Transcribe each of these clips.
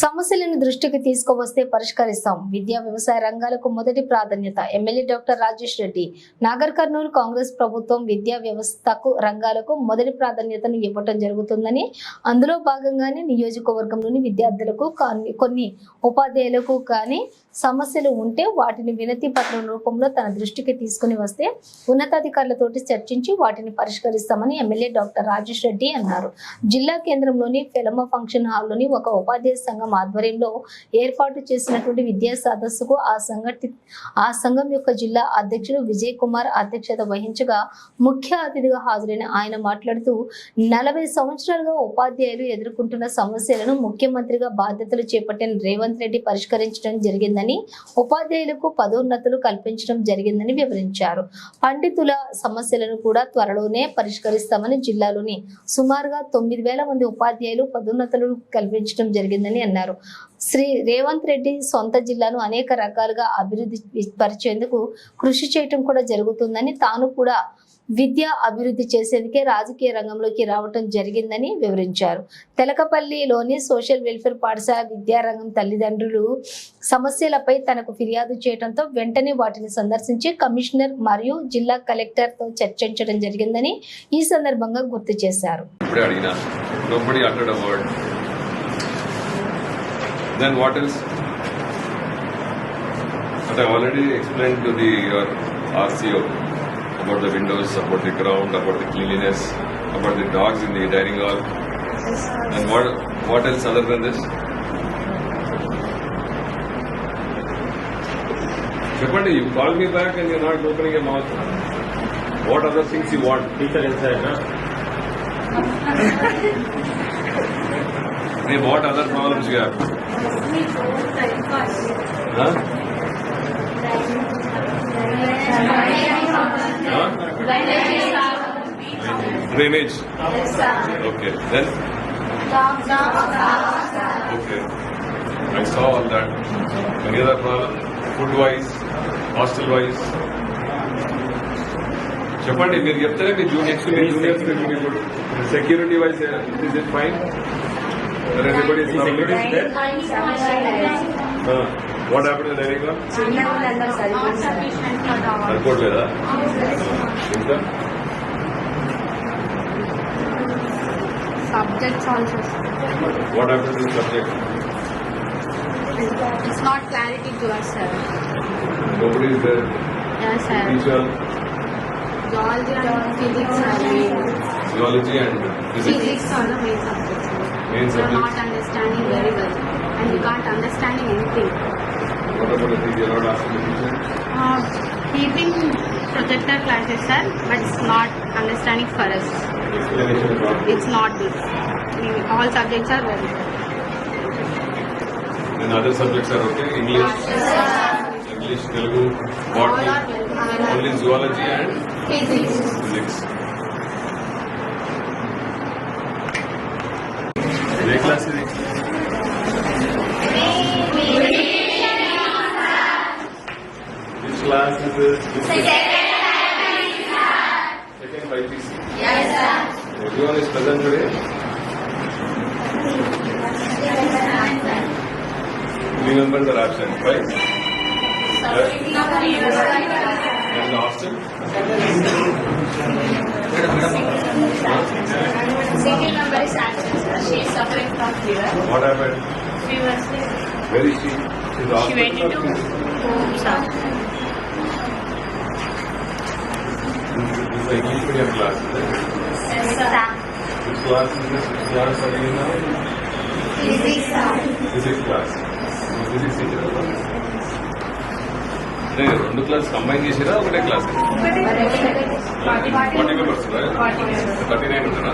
సమస్యలను దృష్టికి తీసుకువస్తే పరిష్కరిస్తాం. విద్యా వ్యవసాయ రంగాలకు మొదటి ప్రాధాన్యత ఎమ్మెల్యే డాక్టర్ రాజేష్ రెడ్డి. నాగర్ కర్నూలు కాంగ్రెస్ ప్రభుత్వం విద్యా వ్యవస్థకు రంగాలకు మొదటి ప్రాధాన్యతను ఇవ్వటం జరుగుతుందని అందులో భాగంగానే నియోజకవర్గంలోని విద్యార్థులకు కొన్ని ఉపాధ్యాయులకు కానీ సమస్యలు ఉంటే వాటిని వినతి పత్రం రూపంలో తన దృష్టికి తీసుకుని వస్తే ఉన్నతాధికారులతోటి చర్చించి వాటిని పరిష్కరిస్తామని ఎమ్మెల్యే డాక్టర్ రాజేష్ రెడ్డి అన్నారు. జిల్లా కేంద్రంలోని ఫిలమ ఫంక్షన్ హాల్లోని ఒక ఉపాధ్యాయ సంఘం ఆధ్వర్యంలో ఏర్పాటు చేసినటువంటి విద్యా సదస్సుకు ఆ సంఘటి ఆ సంఘం యొక్క జిల్లా అధ్యక్షుడు విజయ్ కుమార్ అధ్యక్షత వహించగా ముఖ్య అతిథిగా హాజరైన ఆయన మాట్లాడుతూ నలభై సంవత్సరాలుగా ఉపాధ్యాయులు ఎదుర్కొంటున్న సమస్యలను ముఖ్యమంత్రిగా బాధ్యతలు చేపట్టిన రేవంత్ రెడ్డి పరిష్కరించడం జరిగిందని ఉపాధ్యాయులకు పదోన్నతులు కల్పించడం జరిగిందని వివరించారు. పండితుల సమస్యలను కూడా త్వరలోనే పరిష్కరిస్తామని జిల్లాలోని సుమారుగా తొమ్మిది వేల మంది ఉపాధ్యాయులు పదోన్నతులు కల్పించడం జరిగిందని అన్నారు. శ్రీ రేవంత్ రెడ్డి సొంత జిల్లాను అనేక రకాలుగా అభివృద్ధి పరిచేందుకు కృషి చేయటం కూడా జరుగుతుందని తాను కూడా విద్య అభివృద్ధి చేసేందుకే రాజకీయ రంగంలోకి రావటం జరిగిందని వివరించారు. తెలకపల్లిలోని సోషల్ వెల్ఫేర్ పాఠశాల విద్యారంగం తల్లిదండ్రులు సమస్యలపై తనకు ఫిర్యాదు చేయడంతో వెంటనే వాటిని సందర్శించి కమిషనర్ మరియు జిల్లా కలెక్టర్తో చర్చించడం జరిగిందని ఈ సందర్భంగా గుర్తు చేశారు. Then what else? But I already explained to the uh, your RCO about the windows, about the ground, about the cleanliness, about the dogs in the dining hall. And what what else other than this? Shepard, you called me back and you're not opening your mouth. What other things you want? Teacher inside, na? Hey, what other problems you have? Huh? Huh? Drainage. Okay. Then? Okay. I saw all that. Any other problem? Food wise, hostel wise. చెప్పండి మీరు చెప్తారే మీ juniors మీ juniors ఇప్పుడు security wise is it fine Everybody The security is there. What happen in during సరిపోవట్లేదా ఇంకా subjects also. What happen in subject It's not clarity to us, sir. Nobody is there Yes, sir. Teacher Geology and physics are main. Geology and physics Physics are the main subjects. Main you are not understanding very well and you can't understand anything. What about the TV allowed after the teacher? Uh, keeping projector classes, sir, but it's not understanding for us. It's not this. We, all subjects are very good. And other subjects are okay? English? yes, English, Telugu, botany, All are well. only zoology and Physics. physics. Which class is this? Second by PC. Yes, sir. Everyone is present today? Three members are absent, right? And the hostel? She is suffering from fever. What happened? Fever, sir. Where is she? She's She went hospital into or home, sir. This is the English medium class, is it? Yes, sir. Which class is this? Which class are you in now? Physics, sir. Physics class. Physics teacher కదా? అంటే రెండు class combine చేసిరా ఒకటే class forty members thirty nine ఉంటారా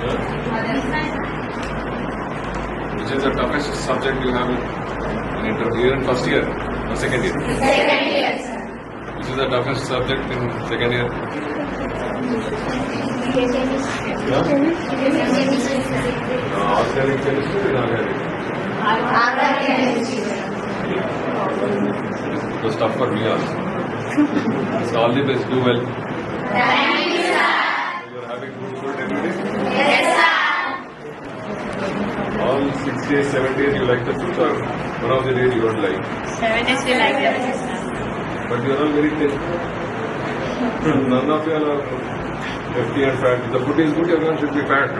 Which is the toughest subject you have in interview in first year or second year? Second year. Which is the toughest subject in second year? Organic chemistry and organic. Organic chemistry. It The tough for me also. so all the best, do well. You, sir. You're having good food every day? Yes, sir. All six days, seven days you like the food or one of the days you don't like? Seven days we like that. But you're all very thin. None of you are hefty and fat. If the food is good, everyone should be fat.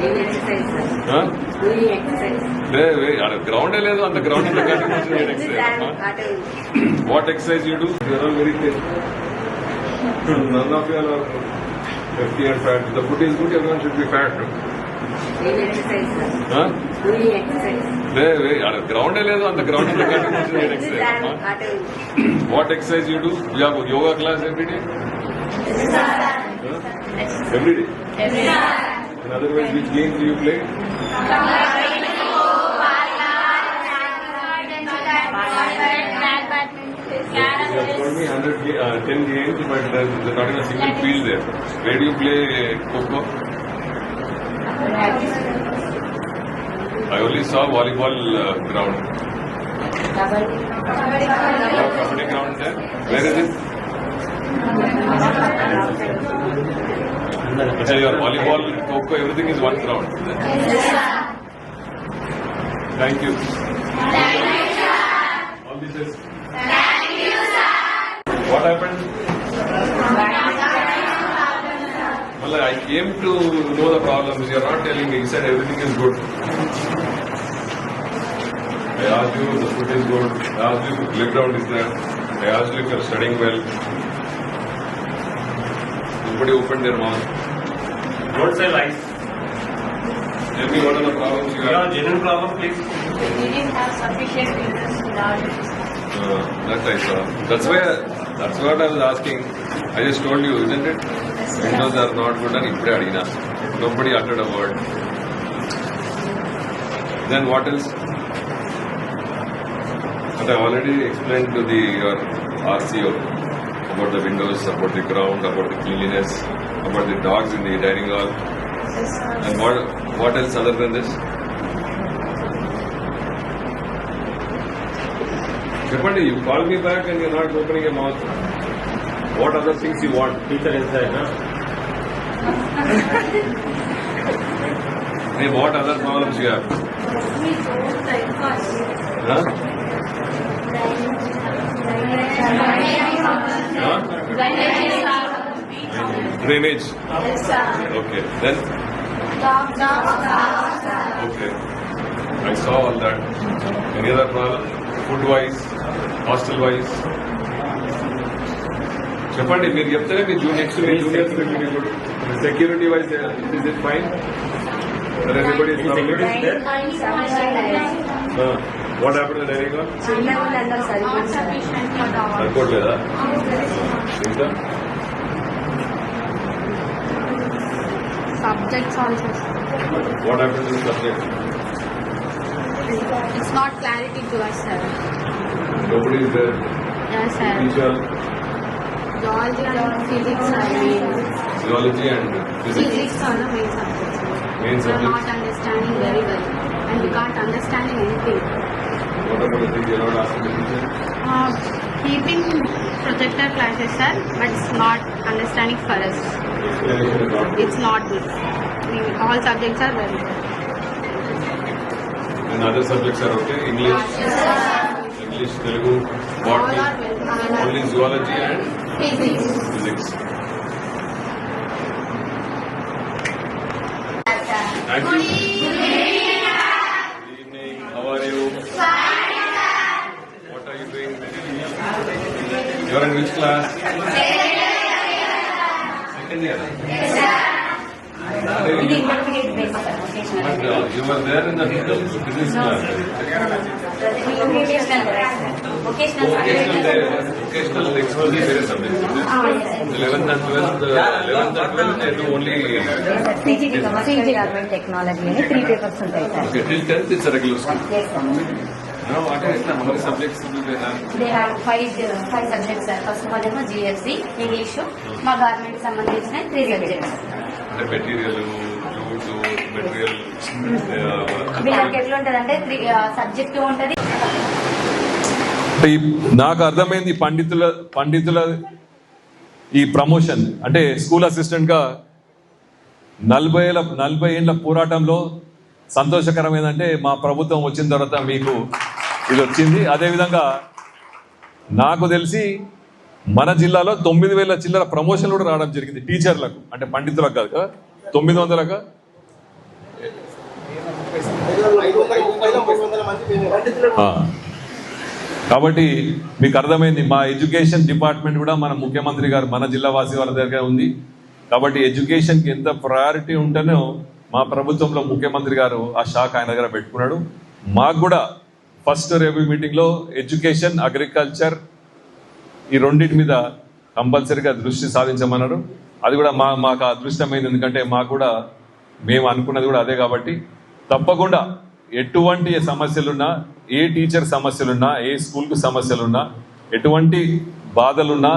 Doing exercise, sir. Huh? Doing exercise. లే, ఆడ ground లేదు అంత ground Exercise. What exercise you do you're all very thin none of your are every should be fat Doing exercise, sir. Doing exercise. లే లే, ఆడ ground లేదు అంత ground what exercise you do you yoga class every day every day In other words, you have told me 100, ga- uh, 10 games, but there's there's not even a single field there. Where do you play Coco? I only saw volleyball uh, ground. You have ground there? Where is it? So your volleyball, Coco, everything is one ground. Thank you. All this is. What happened? Well, I came to know the problems. You're not telling me. You said everything is good. I asked you the food is good. I asked you the playground is there. I asked you if you're studying well. Nobody opened their mouth. Don't say lies. Tell me what are the problems you Your have. genuine problem, please. We didn't have sufficient interest in our Uh, that I saw. That's why. That's what I was asking. I just told you, isn't it? Windows are not good and Ipre Nobody uttered a word. Then what else? But I already explained to the your RCO about the windows, about the ground, about the cleanliness, about the dogs in the dining hall. And what, what else other than this? Shirpandi, you call me back and you're not opening your mouth. What other things you want? Teacher inside, huh? hey, what other problems you have? Huh? Huh? Drainage. Okay. Then? Okay. I saw all that. Any other problem? Food wise, hostel wise. చెప్పండి మీరు చెప్తేనే మీ juniors me juniors security wise is it fine everybody Is చిన్నగా అందరూ సరిపోతుంది sir Sufficient for the. సరిపోవట్లేదా ఇంకా? Also. What happen subject It's not clarity to us, sir. Nobody is there. Yes, sir. Teacher. Geology and physics, sir. Geology and physics. Physics are the main subjects. Main subjects. We are not understanding very well, and we can't understand anything. What about the thing you are not asking the teacher? Uh, keeping projector classes, sir, but it's not understanding for us. It's not good. All subjects are very good and other subjects are okay? English? Yes, English, Telugu, botany, only zoology and physics. physics. Thank you. Good evening. How are you? What are you doing? You're in which class? Second year. Yes, sir. Sir vocational But uh, you were there in the physics class. Vocational vocational Vocational, uh, vocational exposure is very subject. Eleventh and twelfth, eleventh and twelfth, they do only, CGT commercial government technology అని three papers ఉంటాయి sir okay, till tenth it's a regular school. Yes sir Now, what is the, how many subjects do they have? They have five five subjects sir first one ఏమో GFC English మా government సంబంధించిన three subjects అంటే material material వీళ్ళకి ఎట్లా subject ఉంటుంది? నాకు అర్థమైంది పండితుల పండితుల ఈ ప్రమోషన్. అంటే స్కూల్ అసిస్టెంట్గా నలభై ఏళ్ళ నలభై ఏళ్ళ పోరాటంలో సంతోషకరం ఏంటంటే మా ప్రభుత్వం వచ్చిన తర్వాత మీకు ఇది వచ్చింది. అదేవిధంగా నాకు తెలిసి మన జిల్లాలో తొమ్మిది వేల చిల్లర ప్రమోషన్ కూడా రావడం జరిగింది టీచర్లకు. అంటే పండితులకు కాదు కదా? తొమ్మిది వందలక? కాబట్టి మీకు అర్థమైంది మా ఎడ్యుకేషన్ డిపార్ట్మెంట్ కూడా మన ముఖ్యమంత్రి గారు మన జిల్లా వాసి వాళ్ళ దగ్గర ఉంది. కాబట్టి ఎడ్యుకేషన్కి ఎంత ప్రయారిటీ ఉంటేనో మా ప్రభుత్వంలో ముఖ్యమంత్రి గారు ఆ శాఖ ఆయన దగ్గర పెట్టుకున్నాడు. మాకు కూడా ఫస్ట్ రేపు మీటింగ్లో ఎడ్యుకేషన్ అగ్రికల్చర్ ఈ రెండింటి మీద కంపల్సరీగా దృష్టి సాధించమన్నారు. అది కూడా మా మాకు అదృష్టమైంది. ఎందుకంటే మాకు కూడా మేము అనుకున్నది కూడా అదే కాబట్టి తప్పకుండా ఎటువంటి సమస్యలున్నా ఏ టీచర్ సమస్యలున్నా ఏ స్కూల్కు సమస్యలున్నా ఎటువంటి బాధలున్నా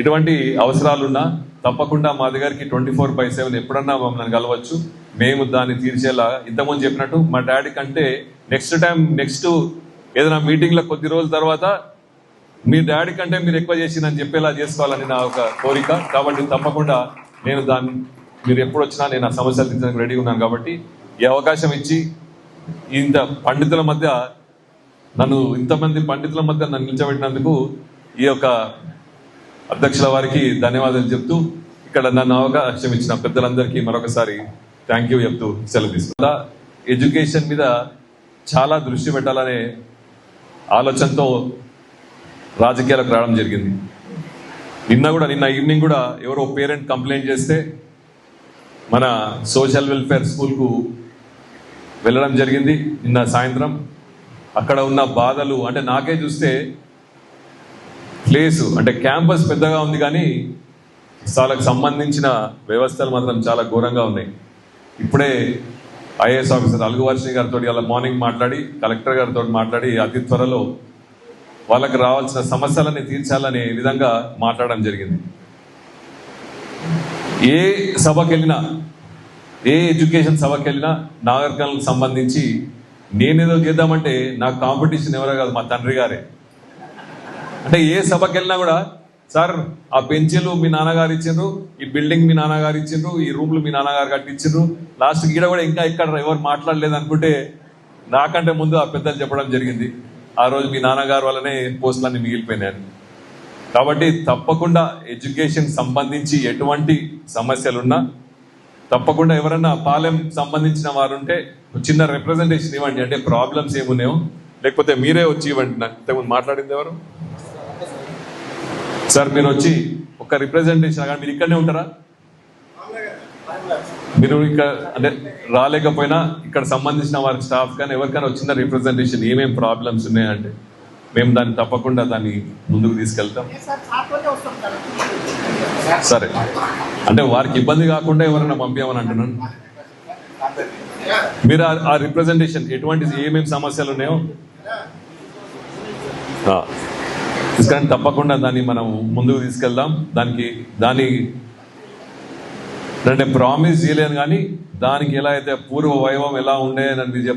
ఎటువంటి అవసరాలున్నా తప్పకుండా మా దగ్గరికి ట్వంటీ ఫోర్ బై సెవెన్ ఎప్పుడన్నా మమ్మల్ని కలవచ్చు. మేము దాన్ని తీర్చేలా ఇంతకుముందు చెప్పినట్టు మా డాడీ కంటే నెక్స్ట్ టైం నెక్స్ట్ ఏదైనా మీటింగ్లో కొద్ది రోజుల తర్వాత మీ డాడీ కంటే మీరు ఎక్కువ చేసిందని చెప్పేలా చేసుకోవాలని నా ఒక కోరిక. కాబట్టి తప్పకుండా నేను దాన్ని మీరు ఎప్పుడు వచ్చినా నేను ఆ సమస్యలు తీర్చడానికి రెడీగా ఉన్నాను కాబట్టి ఈ అవకాశం ఇచ్చి ఇంత పండితుల మధ్య నన్ను ఇంతమంది పండితుల మధ్య నన్ను నిలిచబెట్టినందుకు ఈ యొక్క అధ్యక్షుల వారికి ధన్యవాదాలు చెప్తూ ఇక్కడ నన్ను అవకాశం ఇచ్చిన పెద్దలందరికీ మరొకసారి థ్యాంక్ యూ చెప్తూ సెలవు తీసుకుంటా. ఎడ్యుకేషన్ మీద చాలా దృష్టి పెట్టాలనే ఆలోచనతో రాజకీయాలకు రావడం జరిగింది. నిన్న కూడా నిన్న ఈవినింగ్ కూడా ఎవరో పేరెంట్ కంప్లైంట్ చేస్తే మన సోషల్ వెల్ఫేర్ స్కూల్కు వెళ్ళడం జరిగింది. నిన్న సాయంత్రం అక్కడ ఉన్న బాధలు అంటే నాకే చూస్తే ప్లేసు అంటే క్యాంపస్ పెద్దగా ఉంది కానీ వాళ్ళకి సంబంధించిన వ్యవస్థలు మాత్రం చాలా ఘోరంగా ఉన్నాయి. ఇప్పుడే ఐఏఎస్ ఆఫీసర్ అలుగువర్షిని గారితో ఇలా మార్నింగ్ మాట్లాడి కలెక్టర్ గారితో మాట్లాడి అతి త్వరలో వాళ్ళకి రావాల్సిన సమస్యలని తీర్చాలనే విధంగా మాట్లాడడం జరిగింది. ఏ సభకి వెళ్ళినా ఏ ఎడ్యుకేషన్ సభకి వెళ్ళినా నాగరికాలకు సంబంధించి నేనేదో చేద్దామంటే నాకు కాంపిటీషన్ ఎవరో కాదు మా తండ్రి గారే. అంటే ఏ సభకి వెళ్ళినా కూడా సార్ ఆ బెంచీలు మీ నాన్నగారు ఇచ్చిండ్రు ఈ బిల్డింగ్ మీ నాన్నగారు ఇచ్చిండ్రు ఈ రూమ్లు మీ నాన్నగారు కట్టించిండ్రు లాస్ట్ గీడ కూడా ఇంకా ఇక్కడ ఎవరు మాట్లాడలేదు అనుకుంటే నాకంటే ముందు ఆ పెద్దలు చెప్పడం జరిగింది. ఆ రోజు మీ నాన్నగారు వల్లనే పోస్టులన్నీ మిగిలిపోయినాయని కాబట్టి తప్పకుండా ఎడ్యుకేషన్ సంబంధించి ఎటువంటి సమస్యలున్నా తప్పకుండా ఎవరన్నా పాలెం సంబంధించిన వారు ఉంటే చిన్న రిప్రజెంటేషన్ ఇవ్వండి. అంటే ప్రాబ్లమ్స్ ఏమున్నాయో లేకపోతే మీరే వచ్చి ఇవ్వండి. నాకు ఇంతకుముందు మాట్లాడింది ఎవరు? సార్ మీరు వచ్చి ఒక రిప్రజెంటేషన్ కానీ మీరు ఇక్కడనే ఉంటారా? మీరు ఇక్కడ అంటే రాలేకపోయినా ఇక్కడ సంబంధించిన వారి స్టాఫ్ కానీ ఎవరికైనా వచ్చిన రిప్రజెంటేషన్ ఏమేం ప్రాబ్లమ్స్ ఉన్నాయంటే? మేము దాన్ని తప్పకుండా దాన్ని ముందుకు తీసుకెళ్తాం. సరే. అంటే వారికి ఇబ్బంది కాకుండా ఎవరైనా పంపించమని అంటున్నాను. మీరు ఆ- రిప్రజెంటేషన్ ఎటువంటి ఏమేమి సమస్యలు ఉన్నాయో? తీసుకొని తప్పకుండా దాన్ని మనం ముందుకు తీసుకెళ్దాం. దానికి దాని అంటే ప్రామిస్ చేయలేను కానీ దానికి ఎలా అయితే పూర్వ వైభవం ఎలా ఉండే అని